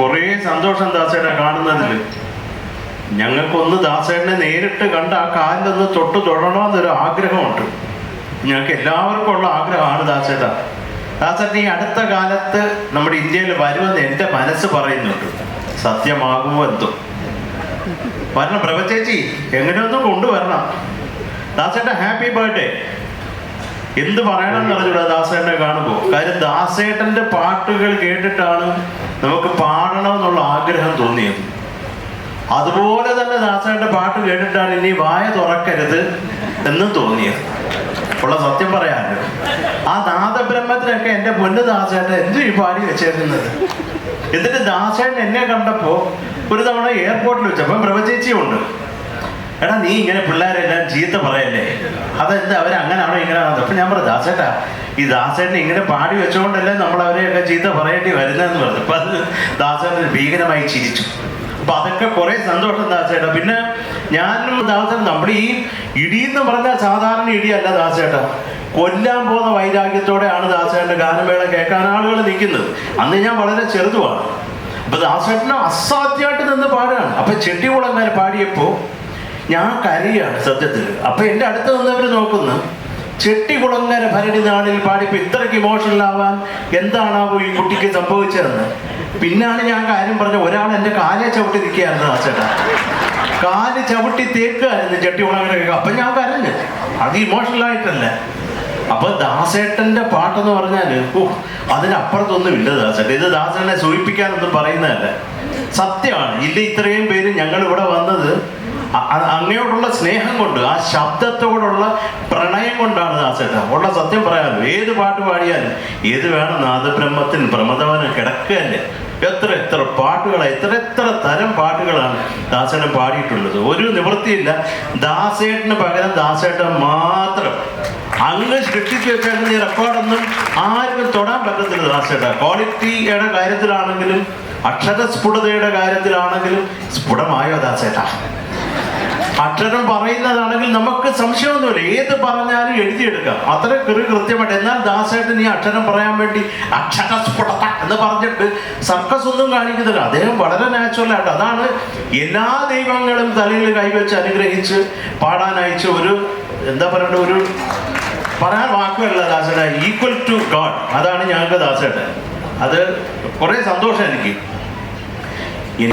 കുറേ സന്തോഷം ദാസേട്ടാ കാണുന്നതിൽ ഞങ്ങൾക്കൊന്ന് ദാസേട്ടനെ നേരിട്ട് കണ്ട് ആ കാലിലൊന്ന് തൊട്ട് തൊടണമെന്നൊരു ആഗ്രഹമുണ്ട്. ഞങ്ങൾക്ക് എല്ലാവർക്കും ഉള്ള ആഗ്രഹമാണ് ദാസേട്ട. ദാസേട്ടൻ ഈ അടുത്ത കാലത്ത് നമ്മുടെ ഇന്ത്യയിൽ വരുമെന്ന് എന്റെ മനസ്സ് പറയുന്നുണ്ട്. സത്യമാകുമോ എന്തോ. വരണം പ്രഭചേച്ചി എങ്ങനെയൊന്നും കൊണ്ടുവരണം. ദാസേട്ട ഹാപ്പി ബർത്ത്ഡേ. എന്ത് പറയണം എന്ന് പറഞ്ഞുകൂടാ ദാസേട്ടനെ കാണുമ്പോൾ കാര്യം ദാസേട്ടന്റെ പാട്ടുകൾ കേട്ടിട്ടാണ് നമുക്ക് പാടണമെന്നുള്ള ആഗ്രഹം തോന്നിയത്. അതുപോലെ തന്നെ ദാസയുടെ പാട്ട് കേട്ടിട്ടാണ് ഇനി വായ തുറക്കരുത് എന്ന് തോന്നിയത്. ഉള്ള സത്യം പറയാമല്ലോ ആ നാദബ്രഹ്മത്തിനൊക്കെ എന്റെ പൊന്ന് ദാസേട്ടൻ എന്ത് ഈ പാടി വെച്ചേക്കുന്നത്? എന്നിട്ട് ദാസേട്ടൻ എന്നെ കണ്ടപ്പോ ഒരു തവണ എയർപോർട്ടിൽ വെച്ചപ്പം പ്രഭചേച്ചിയുണ്ട് എടാ നീ ഇങ്ങനെ പിള്ളേരെല്ലാം ചീത്ത പറയല്ലേ? അതെന്താ അവർ ഇങ്ങനെ ഇങ്ങനെയാണോ അപ്പൊ ഞാൻ പറഞ്ഞു ദാസേട്ടാ ഈ ദാസേട്ടനെ ഇങ്ങനെ പാടി വെച്ചുകൊണ്ടല്ലേ നമ്മൾ അവരെയൊക്കെ ചീത്ത പറയേണ്ടി വരുന്നതെന്ന് പറഞ്ഞു. അപ്പൊ അത് ദാസേട്ടൻ ഭീകരമായി ചിരിച്ചു. അപ്പൊ അതൊക്കെ കുറെ സന്തോഷം ദാസേട്ടാ. പിന്നെ ഞാനും ദാസേട്ടൻ നമ്മുടെ ഈ ഇടിയെന്ന് പറഞ്ഞാൽ സാധാരണ ഇടിയല്ല ദാസേട്ടാ. കൊല്ലാൻ പോകുന്ന വൈരാഗ്യത്തോടെയാണ് ദാസേട്ടന്റെ ഗാനമേള കേൾക്കാൻ ആളുകൾ നിൽക്കുന്നത്. അന്ന് ഞാൻ വളരെ ചെറുതുമാണ്. അപ്പൊ ദാസേട്ടന് അസാധ്യമായിട്ട് നിന്ന് പാടുകയാണ്. അപ്പൊ ചെട്ടികുളങ്ങാൻ പാടിയപ്പോ ഞാൻ കരയാണ് സത്യത്തിൽ. അപ്പൊ എന്റെ അടുത്ത് നിന്നവർ നോക്കുന്നു. ചെട്ടി കുളങ്ങര ഭരണി നാളിൽ പാടിപ്പോ ഇത്രയ്ക്ക് ഇമോഷണൽ ആവാൻ എന്താണാവോ ഈ കുട്ടിക്ക് സംഭവിച്ചതെന്ന്. പിന്നാണ് ഞാൻ കാര്യം പറഞ്ഞ ഒരാൾ എന്റെ കാലെ ചവിട്ടി നിൽക്കുകയായിരുന്നു ആ ചേട്ടാ. കാൽ ചവിട്ടി ചെട്ടി കുളങ്ങര അപ്പൊ ഞാൻ കരഞ്ഞു. അത് ഇമോഷണൽ ആയിട്ടല്ല. അപ്പൊ ദാസേട്ടന്റെ പാട്ടെന്ന് പറഞ്ഞാൽ ഓ അതിനപ്പുറത്തൊന്നും ഇല്ല ദാസേട്ടൻ ഇത് ദാസേട്ടനെ സൂചിപ്പിക്കാനൊന്നും പറയുന്നതല്ല. സത്യമാണ്. ഇല്ല ഇത്രയും അങ്ങയോടുള്ള സ്നേഹം കൊണ്ട് ആ ശബ്ദത്തോടുള്ള പ്രണയം കൊണ്ടാണ് ദാസേട്ട ഉള്ള സത്യം പറയാമല്ലോ ഏത് പാട്ട് പാടിയാലും ഏത് വേണം നാദബ്രഹ്മത്തിൽ പ്രമദവന് കിടക്കുകയല്ലേ? എത്ര എത്ര പാട്ടുകളാണ് എത്ര എത്ര തരം പാട്ടുകളാണ് ദാസേട്ടൻ പാടിയിട്ടുള്ളത്. ഒരു നിവൃത്തിയില്ല. ദാസേട്ടന് പകരം ദാസേട്ടൻ മാത്രം. അങ്ങ് സൃഷ്ടിച്ചു വെച്ചേക്കുന്ന റെക്കോർഡൊന്നും ആർക്കും തൊടാൻ പറ്റത്തില്ല ദാസേട്ട. ക്വാളിറ്റിയുടെ കാര്യത്തിലാണെങ്കിലും അക്ഷരസ്ഫുടതയുടെ കാര്യത്തിലാണെങ്കിലും സ്ഫുടമായോ ദാസേട്ട? അക്ഷരം പറയുന്നതാണെങ്കിൽ നമുക്ക് സംശയമൊന്നുമില്ല. ഏത് പറഞ്ഞാലും എഴുതിയെടുക്കാം. അത്ര കൃ കൃത്യമായിട്ട്. എന്നാൽ ദാസായിട്ട് നീ അക്ഷരം പറയാൻ വേണ്ടി അക്ഷരസ്ഫുടത എന്ന് പറഞ്ഞിട്ട് സർക്കസ് ഒന്നും കാണിക്കുന്നില്ല. അദ്ദേഹം വളരെ നാച്ചുറൽ ആയിട്ട് അതാണ് എല്ലാ ദൈവങ്ങളും തലയിൽ കൈവച്ച് അനുഗ്രഹിച്ച് പാടാൻ അയച്ച ഒരു എന്താ പറയണ്ട ഒരു പറയാൻ വാക്കുകളല്ല ദാസേട്ടൻ ഈക്വൽ ടു ഗാഡ് അതാണ് ഞങ്ങൾക്ക് ദാസേട്ടൻ. അത് കുറേ സന്തോഷം എനിക്ക്. ഇനി